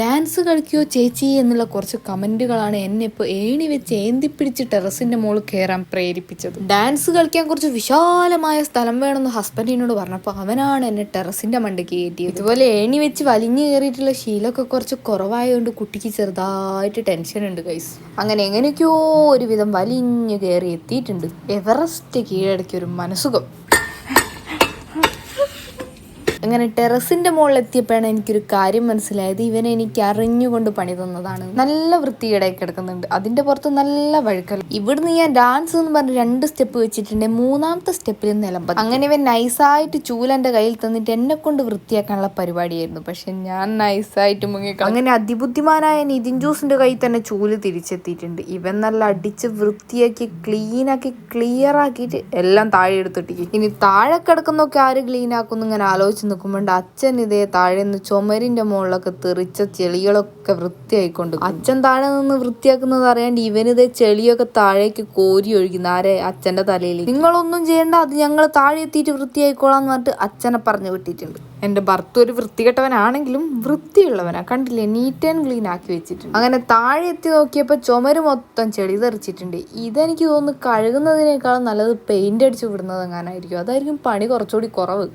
Dance കളിക്കുകയോ ചേച്ചി എന്നുള്ള കുറച്ച് കമന്റുകളാണ് എന്നെ ഇപ്പോൾ ഏണി വെച്ച് ഏന്തിപ്പിടിച്ച് ടെറസിന്റെ മുകളിൽ കയറാൻ പ്രേരിപ്പിച്ചത്. ഡാൻസ് കളിക്കാൻ കുറച്ച് വിശാലമായ സ്ഥലം വേണമെന്ന് ഹസ്ബൻഡിനോട് പറഞ്ഞപ്പോൾ അവനാണ് എന്നെ ടെറസിന്റെ മണ്ടയ്ക്ക് കയറ്റിയത്. ഇതുപോലെ ഏണി വെച്ച് വലിഞ്ഞു കയറിയിട്ടുള്ള ശീലമൊക്കെ കുറച്ച് കുറവായതുകൊണ്ട് കുട്ടിക്ക് ചെറുതായിട്ട് ടെൻഷൻ ഉണ്ട് ഗൈസ് അങ്ങനെ എങ്ങനെയൊക്കെയോ ഒരുവിധം വലിഞ്ഞു കയറി എത്തിയിട്ടുണ്ട്. എവറസ്റ്റ് കീഴടക്കിയ ഒരു മനസുഖം അങ്ങനെ ടെറസിന്റെ മുകളിൽ എത്തിയപ്പോഴാണ് എനിക്കൊരു കാര്യം മനസ്സിലായത്. ഇവനെ എനിക്ക് അറിഞ്ഞുകൊണ്ട് പണി തന്നതാണ്. നല്ല വൃത്തിയുടെ കിടക്കുന്നുണ്ട്. അതിന്റെ പുറത്ത് നല്ല വഴുക്കൽ. ഇവിടുന്ന് ഞാൻ ഡാൻസ് എന്ന് പറഞ്ഞ രണ്ട് സ്റ്റെപ്പ് വെച്ചിട്ടുണ്ട്. മൂന്നാമത്തെ സ്റ്റെപ്പിൽ നിലമ്പ അങ്ങനെ ഇവൻ നൈസായിട്ട് ചൂലന്റെ കയ്യിൽ തന്നിട്ട് എന്നെ കൊണ്ട് വൃത്തിയാക്കാനുള്ള പരിപാടിയായിരുന്നു. പക്ഷെ ഞാൻ നൈസായിട്ട് മുങ്ങി അങ്ങനെ അതിബുദ്ധിമാനായ നിതിൻ ജോസിന്റെ കയ്യിൽ തന്നെ ചൂൽ തിരിച്ചെത്തിയിട്ടുണ്ട്. ഇവൻ നല്ല അടിച്ച് വൃത്തിയാക്കി ക്ലീൻ ആക്കി ക്ലിയർ ആക്കിയിട്ട് എല്ലാം താഴെ എടുത്തിട്ടിരിക്കും ഇനി താഴെ കിടക്കുന്നൊക്കെ ആര് ക്ലീൻ ആക്കുന്നു ഇങ്ങനെ ആലോചിച്ച് നിൽക്കുമ്പോൾ അച്ഛൻ ഇതേ താഴെ നിന്ന് ചുമരിന്റെ മുകളിലൊക്കെ തെറിച്ച ചെളികളൊക്കെ വൃത്തിയായിക്കൊണ്ട് അച്ഛൻ താഴെ നിന്ന് വൃത്തിയാക്കുന്നത് അറിയാണ്ട് ഇവനിതേ ചെളിയൊക്കെ താഴേക്ക് കോരി ഒഴിക്കുന്നു ആരെ? അച്ഛന്റെ തലയിൽ. നിങ്ങളൊന്നും ചെയ്യേണ്ട അത് ഞങ്ങൾ താഴെ എത്തിയിട്ട് വൃത്തിയായിക്കോളാന്ന് പറഞ്ഞിട്ട് അച്ഛനെ പറഞ്ഞു വിട്ടിട്ടുണ്ട്. എന്റെ ഭർത്ത ഒരു വൃത്തികെട്ടവനാണെങ്കിലും വൃത്തിയുള്ളവനാ. കണ്ടില്ലേ? നീറ്റ് ആൻഡ് ക്ലീൻ ആക്കി വെച്ചിട്ടുണ്ട്. അങ്ങനെ താഴെ എത്തി നോക്കിയപ്പോൾ ചുമര് മൊത്തം ചെളി തെറിച്ചിട്ടുണ്ട്. ഇതെനിക്ക് തോന്നുന്നു കഴുകുന്നതിനേക്കാളും നല്ലത് പെയിന്റ് അടിച്ചു വിടുന്നത് എങ്ങാനായിരിക്കും. അതായിരിക്കും പണി കുറച്ചുകൂടി കുറവ്.